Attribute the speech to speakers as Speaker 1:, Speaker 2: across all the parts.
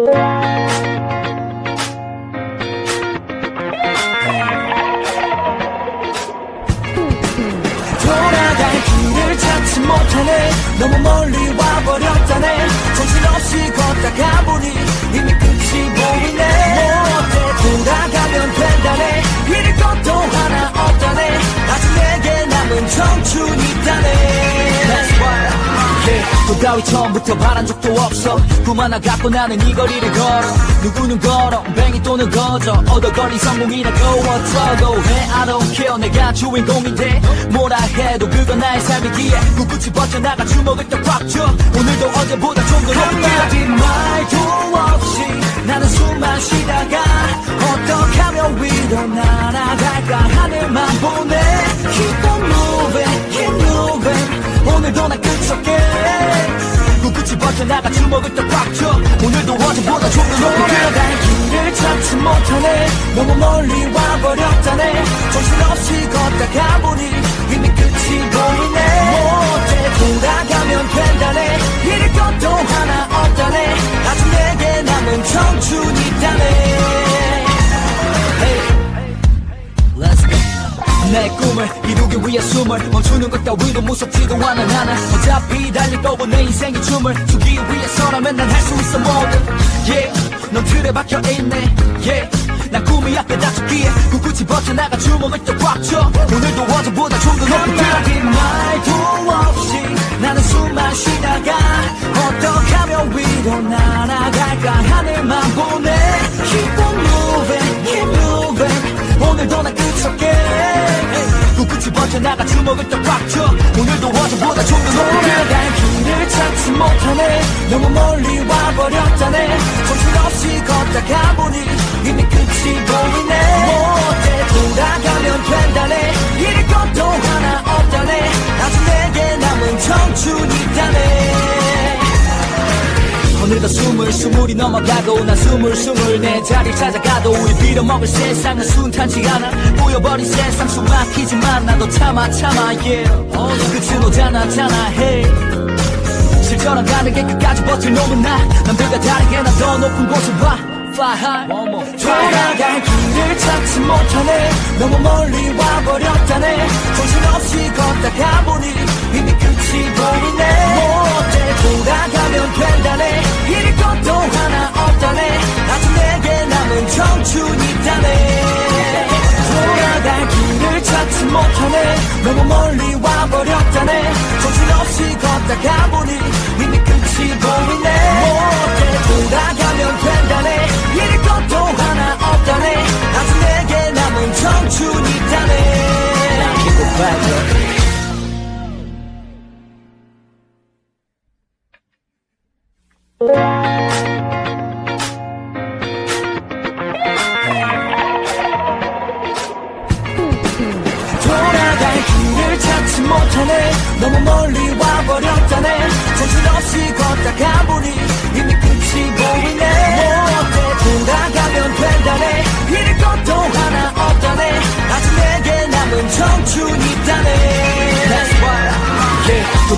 Speaker 1: 돌아갈 길을 찾지 못하네. 너무 멀리 와버렸다네. 정신없이 걷다가 보니 이미 끝이 보이네. 뭐 어때? 돌아가면 된다네. 잃을 것도 하나 없다네. 아직 내게 남은 청춘 yeah. 또 따위 처음부터 바란 적도 없어. 꿈 하나 갖고 나는 이 거리를 걸어. 누구는 걸어. 뱅이 또는 거저. 얻어 걸린 성공이라고 어쩌고 해 I don't care. 내가 주인공인데 뭐라 해도 그건 나의 삶이기에 꿋꿋이 버텨나가 주먹을 떡꽉줘 오늘도 어제보다 좀 더 높게. 한마디 말도 없이 나는 숨만 쉬다가 어떻게 하면 위로 날아갈까 하늘만 보내. on 꿋꿋이 버텨나가 주먹을 떡꽉줘. 오늘도 어제보다 좀 더 높게 갈 길을 찾지 못하네. 너무 멀리 와버렸다네. 정신없이 걷다가 보니 이미 끝이 보이네 위해 숨을 멈추는 것 따위도 무섭지도 않아 나는 어차피 달릴 거고 내 인생의 춤을 추기 위해서라면 난 할 수 있어 뭐든. Yeah 넌 틀에 박혀있네. Yeah 난 꿈이 앞에 닥쳤기에 꿋꿋이 버텨나가 주먹을 또꽉줘 오늘도 어제보다 좀 더 높게 한마디 말도 없이 나는 숨만 쉬다가 어떻게 하면 위로 날아 버텨나가 주먹을 떡꽉줘. 오늘도 어제보다 좀더 높게 갈 길을 찾지 못하네. 너무 멀리 와버렸 오늘도 숨을 스물이 넘어가고 난 스물 스물 내 자리 찾아가도 우리 빌어먹을 세상은 순탄치 않아. 보여버린 세상 숨 막히지만 나도 참아 참아 yeah. 끝은 오잖아 잖아 hey. 실전한 가능해 끝까지 버틸 놈은 나. 남들과 다르게 난더 높은 곳을 봐. Fly high. 돌아갈 길을 찾지 못하네. 너무 멀리 와버렸다네. 정신없이 걷다가 보니 이미 끝이 보이네. 뭐 돌아가면 된다네. 잃을 것도 하나 없다네. 아직 내게 남은 청춘이 있다네. 돌아갈 길을 찾지 못하네. 너무 멀리 와버렸다네. 정신없이 걷다가 보니 이미 끝이 보이네. 뭐 어때 돌아가면 된다네. 잃을 것도 하나 없다네. 아직 내게 남은 청춘이 있다네. Keep it back, yeah. 돌아갈 길을 찾지 못하네. 너무 멀리 와버렸다네. 정신없이 걷다가 보니 이미 끝이 보이네. 뭐 어때 돌아가면 된다네. 잃을 것도 하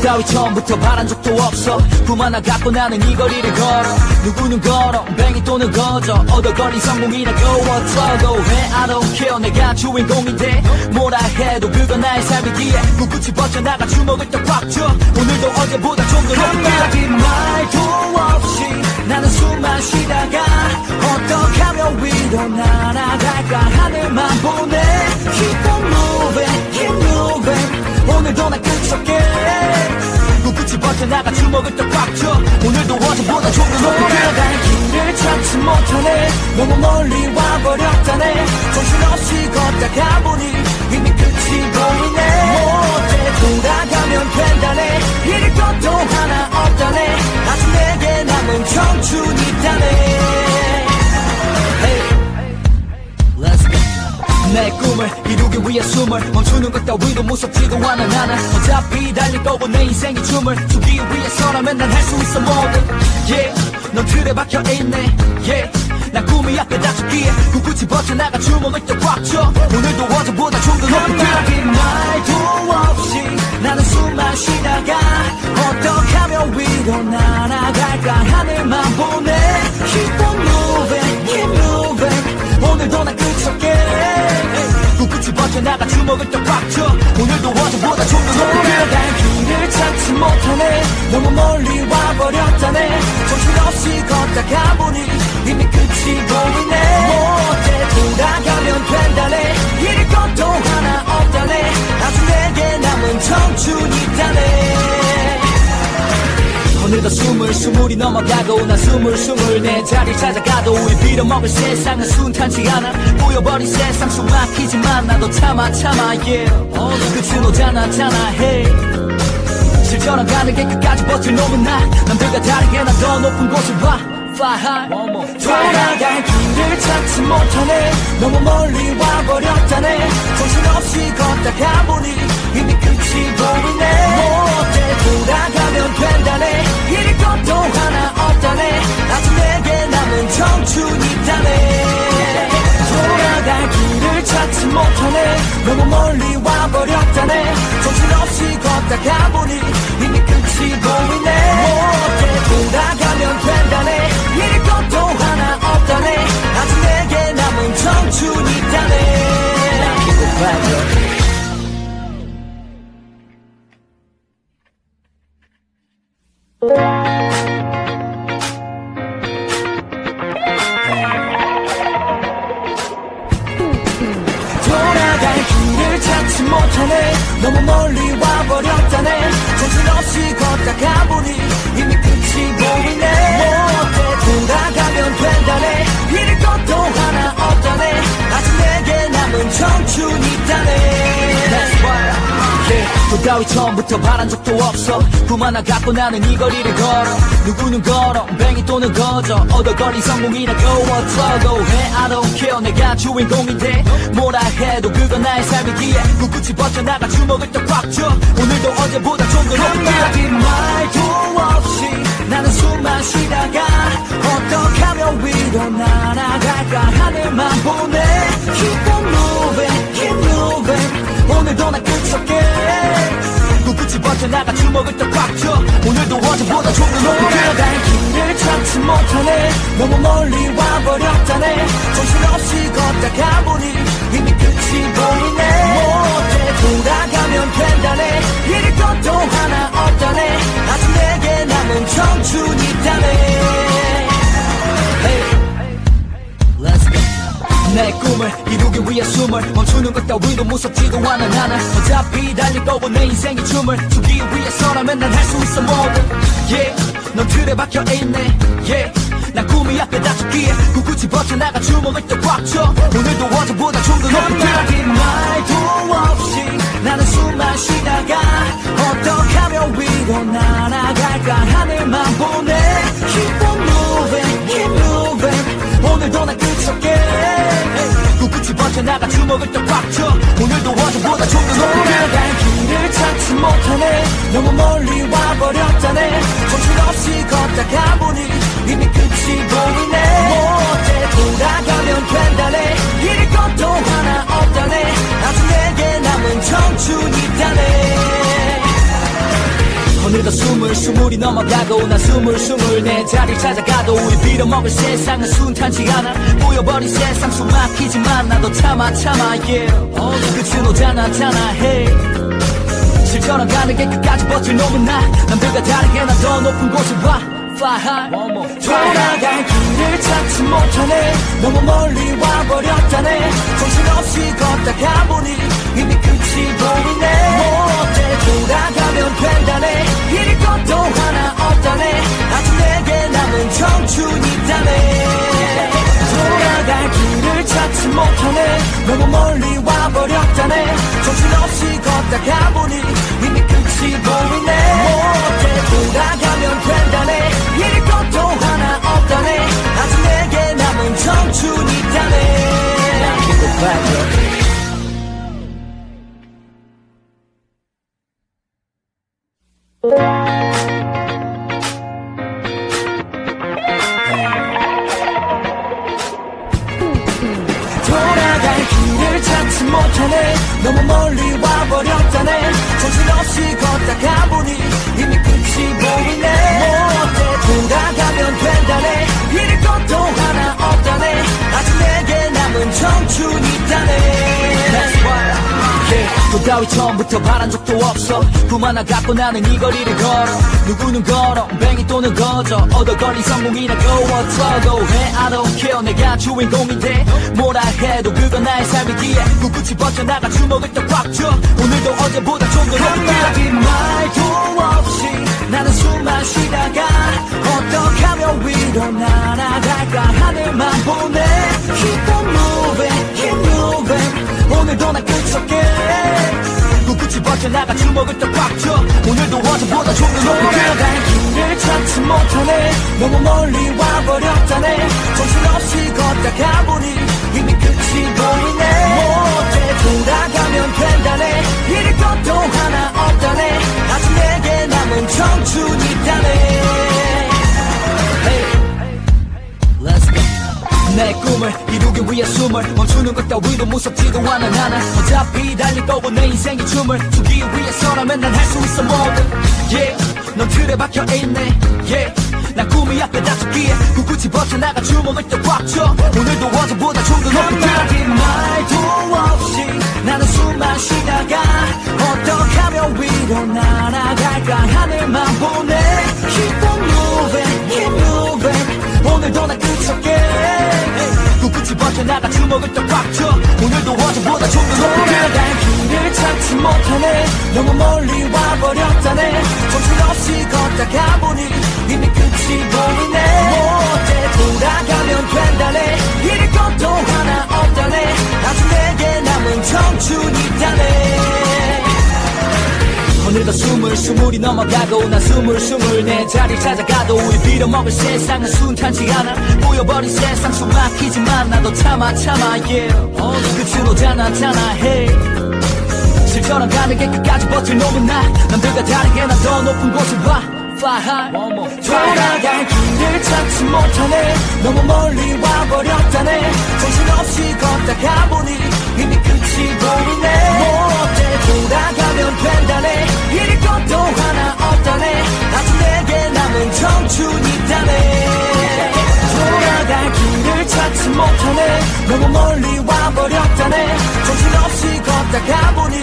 Speaker 1: 또 따위 처음부터 바란 적도 없어. 꿈 하나 갖고 나는 이 거리를 걸어. 누구는 걸어 뱅이 또는 거저. 얻어 걸린 성공이라고 어쩌고 해. I don't care 내가 주인공인데. 뭐라 해도 그건 나의 삶이기에 꿋꿋이 버텨나가 주먹을 떡꽉줘 오늘도 어제보다 좀더 높게 한마디 말도 없이 나는 숨만 쉬다가 어떻게 하면 위로 날아갈까 하늘만 보내 꿋꿋이 버텨나가 주먹을 떡꽉줘. 오늘도 어제보다 좀더 높게 갈 길을 찾지 못하네. 너무 멀리 와버렸다네 정신없이 걷다가 보니 이미 끝이 보이네. 뭐 어때 돌아가면 된다네. 잃을 것도 하나 없다네. 아직 내게 남은 청춘 꿈을 이루기 위해 숨을 멈추는 것 따위도 무섭지도 않아. 나는 어차피 달릴 거고 내 인생의 춤을 추기 위해서라면 난 할 수 있어 뭐든. Yeah 넌 틀에 박혀있네. Yeah 난 꿈이 앞에 닥쳤기에 꿋꿋이 버텨나가 주먹을 떡꽉줘 오늘도 어제보다 좀 더 높게 한마디 말도 없이 나는 숨만 쉬다가 어떻게 하면 위로 날아갈까 하늘만 보내 Keep 오늘도 난 끝이 없게. 꿋꿋이 버텨나가 주먹을 또 꽉 줘 오늘도 어제보다 좀더 높게.
Speaker 2: 난 길을 찾지 못하네. 너무
Speaker 1: 어느덧 스물 스물이 넘어가고 난 스물 스물 내 자리 찾아가도 우리 빌어먹을 세상은 순탄치 않아. 보여버린 세상 숨 막히지만 나도 참아 참아 yeah. 끝은 오잖아 잖아 hey. 실전한 가는 게 끝까지 버틸 놈은 나. 남들과 다르게 난더 높은 곳을 봐 fly high.
Speaker 2: 돌아갈 길을 찾지 못하네. 너무 멀리 와버렸다네. 정신없이 걷다가 보니 이미 끝이 보이네 돌아가면 된다네. 잃을 것도 하나 없다네. 아직 내게 남은 청춘이 있다네. 돌아갈 길을 찾지 못하네. 너무 멀리 와버렸다네. 정신없이 걷다가 보니 이미 끝이 보이네. 못해 돌아가면 된다네. 잃을 것도 하나 없다네. 아직 내게 남은 청춘이 있다네 돌아갈 길을 찾지 못하네. 너무 멀리 와버렸다네. 정신없이 걷다가 보니 이미 끝이 보이네. 못해 돌아가면 된다네. 잃을 것도 하나 없다네. 아직 내게 남은 청춘이 있다네
Speaker 1: 따위 처음부터 바란 적도 없어. 꿈 하나 갖고 나는 이 거리를 걸어. 누구는 걸어 뱅이 또는 거저. 얻어걸린 성공이라고 어쩌고 해 I don't care 내가 주인공이 돼 뭐라 해도 그건 나의 삶이기에 꿋꿋이 버텨나가 주먹을 떡꽉 줘. 오늘도 어제보다 좀더 높게
Speaker 2: 한마디 말도 없이 나는 숨만 쉬다가 어떻게 하면 위로 날아갈까 하늘만 Keep on
Speaker 1: 꿋꿋이 버텨나가 주먹을 떡꽉 줘. 오늘도 어제보다 좀더 높게
Speaker 2: 돌아갈 길을 찾지 못하네. 너무 멀리 와버렸다네. 정신없이 걷다가 보니
Speaker 1: 이루기 위해 숨을 멈추는 것 따위도 무섭지도 않아 나는 어차피 달릴 거고 내 인생의 춤을 추기 위해서라면 난 할 수 있어 뭐든 yeah 넌 틀에 박혀 있네. yeah 난 꿈이 앞에 닥쳤기에 꿋꿋이 버텨나가 주먹을 또꽉쳐. 오늘도 어제보다 좀 더 높게
Speaker 2: 한마디 말도 없이 나는 숨만 쉬다가 어떻게 하면 위로 날
Speaker 1: 먹을 또꽉 쳐. 오늘도 어제보다 좀더 높게 스물 스물이 넘어가고 난 스물 스물 내 자리 찾아가도 우리 빌어먹을 세상은 순탄치 않아. 보여버린 세상 숨 막히지만 나도 참아 참아 yeah. 끝은 오잖아 잖아 hey. 실전한 가는 게 끝까지 버틸 놈은 나. 남들과 다르게 난더 높은 곳을 봐 fly high.
Speaker 2: 돌아갈 길을 찾지 못하네. 너무 멀리 와버렸다네. 정신없이 걷다가 보니 이미 끝이 보이네. 못해 돌아가면 된다네 못하네 너무 멀리 와버렸다네 정신없이 걷다가 보니 이미 끝이 보이네. 못해 돌아가면 된다네. 잃을 것도 하나 없다네. 아직 내게 남은 청춘이 있다네
Speaker 1: 돈 따위 처음부터 바란 적도 없어. 꿈 하나 갖고 나는 이 거리를 걸어. 누구는 걸어 뱅이 또는 거저. 얻어 걸린 성공이라고 어쩌고 해. I don't care 내가 주인공이 돼 뭐라 해도 그건 나의 삶이기에. 꿋꿋이 버텨나가 주먹을 떡꽉 쥐어 오늘도 어제보다 좀더 높게 버텨나가 주먹을 떡꽉 쥐어 오늘도 어제보다 좀더 높게.
Speaker 2: 돌아갈 길을 찾지 못하네. 너무 멀리 와버렸다네. 정신없이
Speaker 1: 위해 숨을 멈추는 것 따위도 무섭지도 않아. 나는 어차피 달릴 거고 내 인생의 춤을 추기 위해서라면 난 할 수 있어 뭐든. Yeah 넌 틀에 박혀 있네. Yeah 난 꿈이 앞에 닥쳤기에 꿋꿋이 버텨나가 주먹을 또꽉 쥐어 오늘도 어제보다 좀 더 높게
Speaker 2: 한마디 말도 없이 나는 숨만 쉬다가 어떻게 하면 위로 날
Speaker 1: 먹을 또꽉 쥐어 오늘도 어제보다 좀더 높게.
Speaker 2: 돌아갈 길을 찾지 못하네. 너무 멀리 와버렸다네. 정신없이 걷다가 보니 이미 끝이 보이네. 못해 돌아가면 된다네. 잃을 것도 하나 없다네. 아직 내게 남은 청춘이 있다네
Speaker 1: 오늘도 스물 스물이 넘어가고 난 스물 스물 내 자리 찾아가도 우리 빌어먹을 세상은 순탄치 않아. 보여버린 세상 숨 막히지만 나도 참아 참아 yeah. 끝은 오잖아 않잖아 hey. 실처럼 가늘게 끝까지 버틸 놈은 나. 남들과 다르게 난 더 높은 곳을 봐. Fly high.
Speaker 2: 돌아갈 길을 찾지 못하네. 너무 멀리 와버렸다네. 정신없이 걷다가 보니 이미 끝이 보이네 너무 멀리 와버렸다네 정신없이 걷다 가보니